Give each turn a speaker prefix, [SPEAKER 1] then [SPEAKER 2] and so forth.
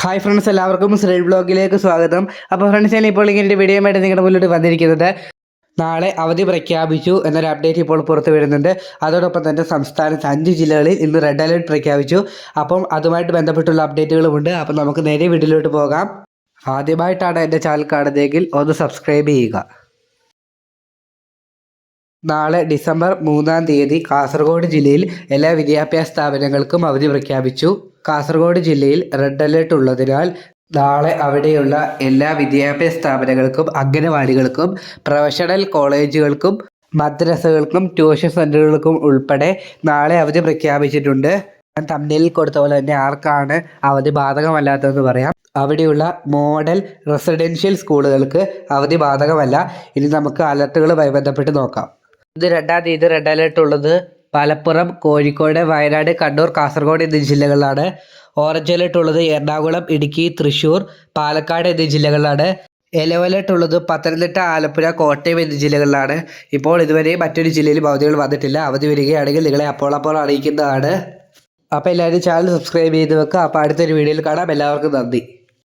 [SPEAKER 1] Hi friends എല്ലാവർക്കും street ബ്ലോഗിലേക്ക് സ്വാഗതം. അപ്പോൾ ഫ്രണ്ട്സ് ഞാൻ ഇപ്പോൾ ഇങ്ങനെ ഒരു വീഡിയോ ആയിട്ട് നിങ്ങളുടെ മുന്നിലോട്ട് വന്നിരിക്കുന്നത്. നാളെ അവധി പ്രഖ്യാപിച്ചു എന്നൊരു അപ്ഡേറ്റ് ഇപ്പോൾ പുറത്തു വരുന്നുണ്ട്. അതോടൊപ്പം തന്നെ സംസ്ഥാനത്ത് അഞ്ച് ജില്ലകളിൽ ഇന്ന് റെഡ് അലേർട്ട് പ്രഖ്യാപിച്ചു. അപ്പം അതുമായിട്ട് ബന്ധപ്പെട്ടുള്ള അപ്ഡേറ്റുകളുമുണ്ട് അപ്പം നമുക്ക് നേരെ വീട്ടിലോട്ട് പോകാം. ആദ്യമായിട്ടാണ് എന്റെ ചാനൽ കാണുന്നതെങ്കിൽ ഒന്ന് സബ്സ്ക്രൈബ് ചെയ്യുക. നാളെ ഡിസംബർ മൂന്നാം തീയതി കാസർഗോഡ് ജില്ലയിൽ എല്ലാ വിദ്യാഭ്യാസ സ്ഥാപനങ്ങൾക്കും അവധി പ്രഖ്യാപിച്ചു. കാസർഗോഡ് ജില്ലയിൽ റെഡ് അലേർട്ട് ഉള്ളതിനാൽ നാളെ അവിടെയുള്ള എല്ലാ വിദ്യാഭ്യാസ സ്ഥാപനങ്ങൾക്കും അംഗനവാടികൾക്കും പ്രൊഫഷണൽ കോളേജുകൾക്കും മദ്രസകൾക്കും ട്യൂഷൻ സെന്ററുകൾക്കും ഉൾപ്പെടെ നാളെ അവധി പ്രഖ്യാപിച്ചിട്ടുണ്ട്. ഞാൻ തമ്മിലിൽ കൊടുത്ത പോലെ തന്നെ ആർക്കാണ് അവധി ബാധകമല്ലാത്തതെന്ന് പറയാം. അവിടെയുള്ള മോഡൽ റെസിഡൻഷ്യൽ സ്കൂളുകൾക്ക് അവധി ബാധകമല്ല. ഇനി നമുക്ക് അലർട്ടുകളുമായി ബന്ധപ്പെട്ട് നോക്കാം. ഇത് രണ്ടാം തീയതി റെഡ് അലേർട്ട് ഉള്ളത് മലപ്പുറം കോഴിക്കോട് വയനാട് കണ്ണൂർ കാസർഗോഡ് എന്നീ ജില്ലകളിലാണ് ഓറഞ്ച് അലേർട്ട് ഉള്ളത് എറണാകുളം ഇടുക്കി തൃശ്ശൂർ പാലക്കാട് എന്നീ ജില്ലകളിലാണ് യെല്ലോ അലേർട്ട് ഉള്ളത് പത്തനംതിട്ട ആലപ്പുഴ കോട്ടയം എന്നീ ജില്ലകളിലാണ് ഇപ്പോൾ ഇതുവരെ മറ്റൊരു ജില്ലയിൽ അവധികൾ വന്നിട്ടില്ല. അവധി വരികയാണെങ്കിൽ നിങ്ങളെ അപ്പോൾ അപ്പോൾ അറിയിക്കുന്നതാണ്. അപ്പോൾ എല്ലാവരും ചാനൽ സബ്സ്ക്രൈബ് ചെയ്ത് വെക്കുക. അപ്പോൾ അടുത്തൊരു വീഡിയോയിൽ കാണാം. എല്ലാവർക്കും നന്ദി.